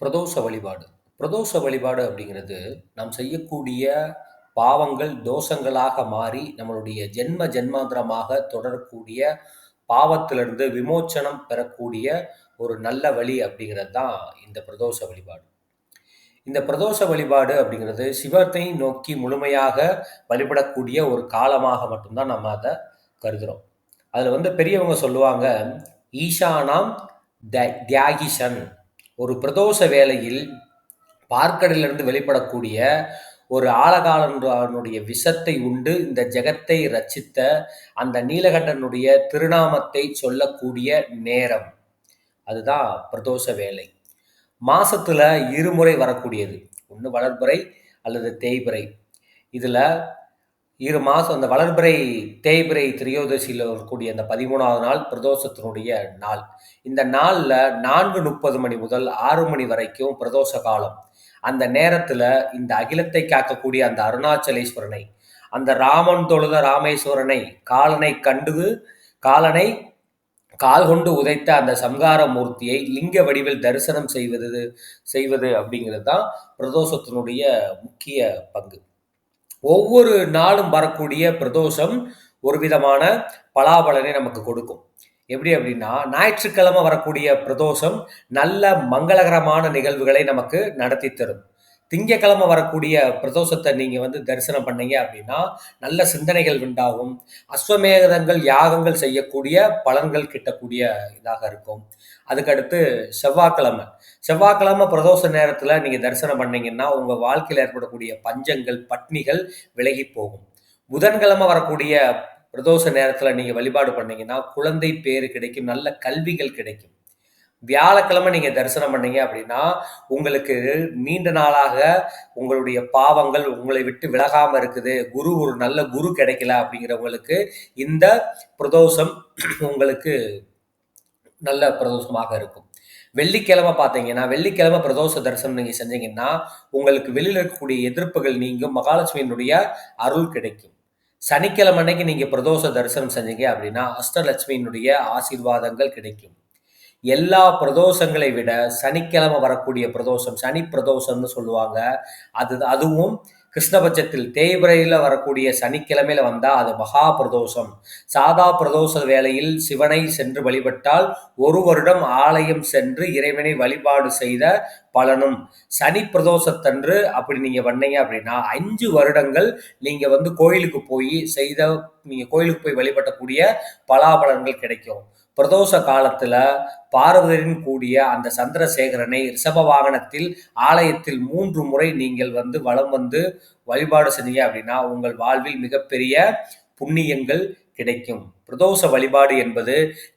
பிரதோஷ வழிபாடு. பிரதோஷ வழிபாடு அப்படிங்கிறது நாம் செய்யக்கூடிய பாவங்கள் தோஷங்களாக மாறி நம்மளுடைய ஜென்ம ஜென்மாந்திரமாக தொடரக்கூடிய பாவத்திலிருந்து விமோச்சனம் பெறக்கூடிய ஒரு நல்ல வழி அப்படிங்கிறது தான் இந்த பிரதோஷ வழிபாடு. இந்த பிரதோஷ வழிபாடு அப்படிங்கிறது சிவத்தை நோக்கி முழுமையாக வழிபடக்கூடிய ஒரு காலமாக மட்டும்தான் நம்ம அதை கருதுகிறோம் அதில் வந்து பெரியவங்க சொல்லுவாங்க ஈஷானாம் தியாகிஷன் ஒரு பிரதோஷ வேளையில் பார்க்கடலிருந்து வெளிப்படக்கூடிய ஒரு ஆழகாலனுடைய விஷத்தை உண்டு. இந்த ஜெகத்தை ரச்சித்த அந்த நீலகண்டனுடைய திருநாமத்தை சொல்லக்கூடிய நேரம். அதுதான் பிரதோஷ வேலை மாசத்துல இருமுறை வரக்கூடியது. ஒன்று வளர்பிறை அல்லது தேய்பிறை. இதில் இரு மாதம் அந்த வளர்பிறை தேய்பிறை திரையோதசியில் வரக்கூடிய அந்த பதிமூணாவது நாள் பிரதோஷத்தினுடைய நாள். இந்த நாளில் நான்கு முப்பது மணி முதல் ஆறு மணி வரைக்கும் பிரதோஷ காலம். அந்த நேரத்தில் இந்த அகிலத்தை காக்கக்கூடிய அந்த அருணாச்சலேஸ்வரனை அந்த ராமன் தொழுத ராமேஸ்வரனை காலனை கண்டு காலனை கால் கொண்டு உதைத்த அந்த சம்ஹார மூர்த்தியை லிங்க வடிவில் தரிசனம் செய்வது செய்வது அப்படிங்கிறது தான் பிரதோஷத்தினுடைய முக்கிய பங்கு. ஒவ்வொரு நாளும் வரக்கூடிய பிரதோஷம் ஒரு விதமான பலாபலனை நமக்கு கொடுக்கும். எப்படி அப்படின்னா ஞாயிற்றுக்கிழமை வரக்கூடிய பிரதோஷம் நல்ல மங்களகரமான நிகழ்வுகளை நமக்கு நடத்தி தரும். திங்கக்கிழமை வரக்கூடிய பிரதோஷத்தை நீங்கள் வந்து தரிசனம் பண்ணீங்க அப்படின்னா நல்ல சிந்தனைகள் உண்டாகும். அஸ்வமேதங்கள் யாகங்கள் செய்யக்கூடிய பலன்கள் கிட்டக்கூடிய இதாக இருக்கும். அதுக்கடுத்து செவ்வாய்க்கிழமை. செவ்வாய்க்கிழமை பிரதோஷ நேரத்தில் நீங்கள் தரிசனம் பண்ணீங்கன்னா உங்கள் வாழ்க்கையில் ஏற்படக்கூடிய பஞ்சங்கள் பட்னிகள் விலகி போகும். புதன்கிழமை வரக்கூடிய பிரதோஷ நேரத்தில் நீங்கள் வழிபாடு பண்ணீங்கன்னா குழந்தை பேர் கிடைக்கும் நல்ல கல்விகள் கிடைக்கும். வியாழக்கிழமை நீங்கள் தரிசனம் பண்ணீங்க அப்படின்னா உங்களுக்கு நீண்ட நாளாக உங்களுடைய பாவங்கள் உங்களை விட்டு விலகாமல் இருக்குது. குரு ஒரு நல்ல குரு கிடைக்கல அப்படிங்கிறவங்களுக்கு இந்த பிரதோஷம் உங்களுக்கு நல்ல பிரதோஷமாக இருக்கும். வெள்ளிக்கிழமை பார்த்தீங்கன்னா வெள்ளிக்கிழமை பிரதோஷ தரிசனம் நீங்கள் செஞ்சீங்கன்னா உங்களுக்கு வெளியில் இருக்கக்கூடிய எதிர்ப்புகள் நீங்கும். மகாலட்சுமியினுடைய அருள் கிடைக்கும். சனிக்கிழமை அன்னைக்கு நீங்கள் பிரதோஷ தரிசனம் செஞ்சீங்க அப்படின்னா அஷ்டலட்சுமியினுடைய ஆசீர்வாதங்கள் கிடைக்கும். எல்லா பிரதோஷங்களை விட சனிக்கிழமை வரக்கூடிய பிரதோஷம் சனி பிரதோஷம்னு சொல்லுவாங்க. அது அதுவும் கிருஷ்ணபட்சத்தில் தேய்பிரையில் வரக்கூடிய சனிக்கிழமையில வந்தால் அது மகா பிரதோஷம். சாதா பிரதோஷ வேளையில் சிவனை சென்று வழிபட்டால் ஒரு வருடம் ஆலயம் சென்று இறைவனை வழிபாடு செய்த பலனும் சனி பிரதோஷத்தன்று அப்படி நீங்கள் வந்தீங்க அப்படின்னா அஞ்சு வருடங்கள் நீங்கள் வந்து கோயிலுக்கு போய் செய்த நீங்கள் கோயிலுக்கு போய் வழிபட்டக்கூடிய பலாபலன்கள் கிடைக்கும். பிரதோஷ காலத்தில் பார்வதியின் கூடிய அந்த சந்திரசேகரனை ரிஷப வாகனத்தில் ஆலயத்தில் மூன்று முறை நீங்கள் வந்து வளம் வந்து வழிபாடு செஞ்சீங்க அப்படின்னா உங்கள் வாழ்வில் மிகப்பெரிய புண்ணியங்கள் கிடைக்கும். பிரதோஷ வழிபாடு என்பது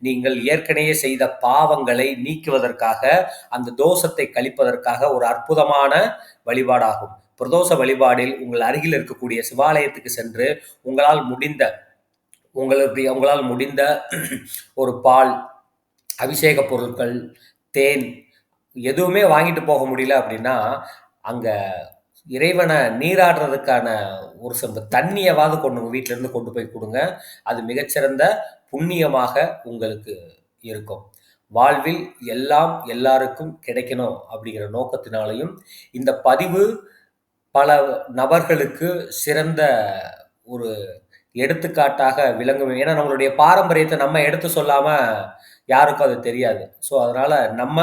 நீங்கள் ஏற்கனவே செய்த பாவங்களை நீக்குவதற்காக அந்த தோஷத்தை கழிப்பதற்காக ஒரு அற்புதமான வழிபாடாகும். பிரதோஷ வழிபாடில் உங்கள் அருகில் இருக்கக்கூடிய சிவாலயத்துக்கு சென்று உங்களால் முடிந்த உங்களுக்கு உங்களால் முடிந்த ஒரு பால் அபிஷேக பொருட்கள் தேன் எதுவுமே வாங்கிட்டு போக முடியல அப்படின்னா அங்கே இறைவனை நீராடுறதுக்கான ஒரு சில தண்ணியவாது கொண்டு வீட்டிலேருந்து கொண்டு போய் கொடுங்க. அது மிகச்சிறந்த புண்ணியமாக உங்களுக்கு இருக்கும். வாழ்வில் எல்லாம் எல்லாருக்கும் கிடைக்கணும் அப்படிங்கிற நோக்கத்தினாலையும் இந்த பதிவு பல நபர்களுக்கு சிறந்த ஒரு எடுத்துக்காட்டாக விளங்கும் ஏன்னா நம்மளுடைய பாரம்பரியத்தை நம்ம எடுத்து சொல்லாமல் யாருக்கும் அது தெரியாது. ஸோ அதனால் நம்ம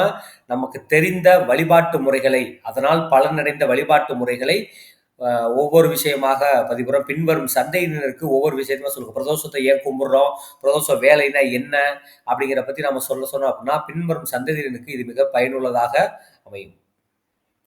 நமக்கு தெரிந்த வழிபாட்டு முறைகளை அதனால் பலனடைந்த வழிபாட்டு முறைகளை ஒவ்வொரு விஷயமாக பதிவுறோம். பின்வரும் சந்தையினருக்கு ஒவ்வொரு விஷயமா சொல்லுங்க. பிரதோஷத்தை ஏன் கும்பிட்றோம்? பிரதோஷ வேலைனா என்ன? அப்படிங்கிற பற்றி நம்ம சொல்ல சொன்னோம் அப்படின்னா பின்வரும் சந்ததியினருக்கு இது மிக பயனுள்ளதாக அமையும்.